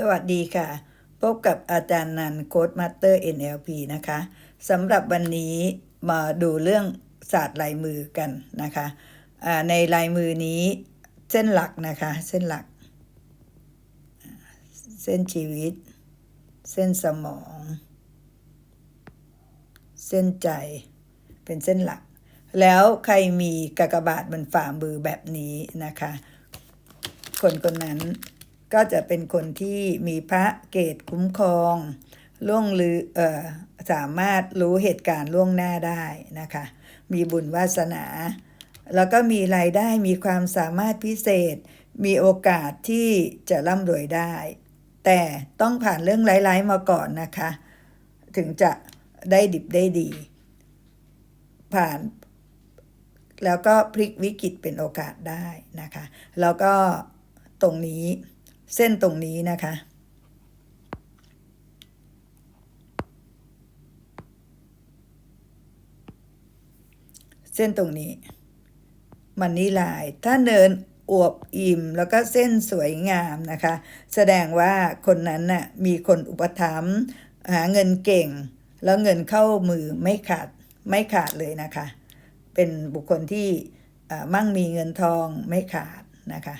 สวัสดีค่ะ พบกับอาจารย์นันโค้ดมาสเตอร์ NLP นะคะสำหรับวันนี้มาดูเรื่องศาสตร์ลายมือกันนะคะในลายมือนี้เส้นหลักนะคะ เส้นหลัก เส้นชีวิต เส้นสมอง เส้นใจเป็นเส้นหลัก แล้วใครมีกากบาทบนฝ่ามือแบบนี้นะคะ คนคนนั้น ก็จะเป็นคนที่มีพระเกตคุ้มครองล่วงลือเออสามารถรู้เหตุการณ์ล่วงหน้าได้นะคะ มีบุญวาสนา แล้วก็มีรายได้มีความสามารถพิเศษ มีโอกาสที่จะร่ำรวยได้ แต่ต้องผ่านเรื่องร้ายๆมาก่อนนะคะ ถึงจะได้ดิบได้ดี ผ่านแล้วก็พลิกวิกฤตเป็นโอกาสได้นะคะ แล้วก็ตรงนี้ เส้นตรงนี้นะคะเส้นตรงนี้ มันนี่ลายถ้าเนินอวบอิ่มแล้วก็เส้นสวยงามนะคะ แสดงว่าคนนั้นน่ะมีคนอุปถัมภ์หาเงินเก่ง แล้วเงินเข้ามือไม่ขาดไม่ขาดเลยนะคะ เป็นบุคคลที่มั่งมีเงินทองไม่ขาดนะคะ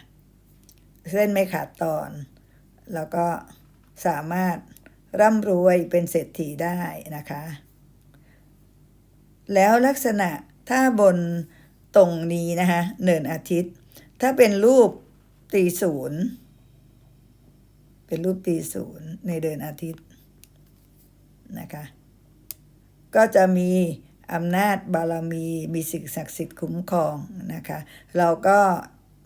เส้นไม่ขาดตอน แล้วก็สามารถร่ำรวยเป็นเศรษฐีได้นะคะ แล้วลักษณะถ้าบนตรงนี้นะคะเนินอาทิตย์ ถ้าเป็นรูปตีศูนย์เป็นรูปตีศูนย์ในเดินอาทิตย์นะคะก็จะมีอำนาจบารมีมีสิ่งศักดิ์สิทธิ์คุ้มครองนะคะ เราก็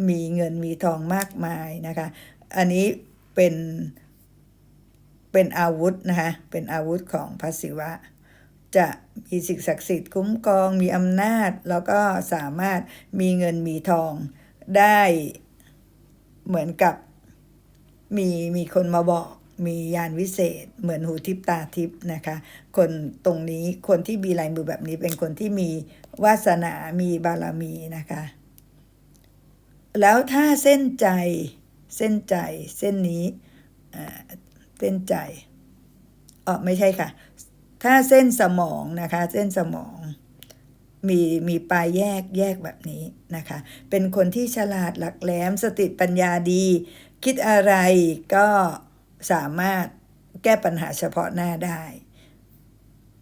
มีเงินมีทองมากมายนะคะ อันนี้เป็นเป็นอาวุธนะคะเป็นอาวุธของพระศิวะ จะมีสิ่งศักดิ์สิทธิ์คุ้มครองมีอำนาจ แล้วก็สามารถมีเงินมีทองได้เหมือนกับมีมีคนมาบอกมียานวิเศษ เหมือนหูทิพตาทิพนะคะ คนตรงนี้คนที่มีลายมือแบบนี้เป็นคนที่มีวาสนามีบารมีนะคะ แล้วถ้าเส้นใจ เส้นใจ เส้นนี้เส้นใจอ๋อไม่ใช่ค่ะ ถ้าเส้นสมองนะคะ เส้นสมอง มีมีปลายแยกแยกแบบนี้นะคะ เป็นคนที่ฉลาดหลักแหลมสติปัญญาดี คิดอะไรก็สามารถแก้ปัญหาเฉพาะหน้าได้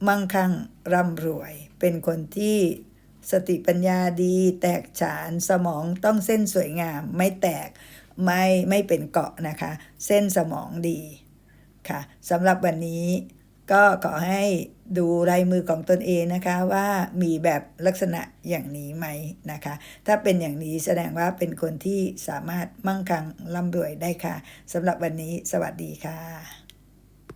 มั่งคั่งร่ำรวย เป็นคนที่ สติปัญญาดี แตกฉานสมองต้องเส้นสวยงาม ไม่แตกไม่ไม่เป็นเกาะนะคะ เส้นสมองดีค่ะสำหรับวันนี้ก็ขอให้ดูลายมือของตนเองนะคะว่ามีแบบลักษณะอย่างนี้ไหมนะคะ ถ้าเป็นอย่างนี้แสดงว่าเป็นคนที่สามารถมั่งคั่งร่ำรวยได้ค่ะสำหรับวันนี้สวัสดีค่ะ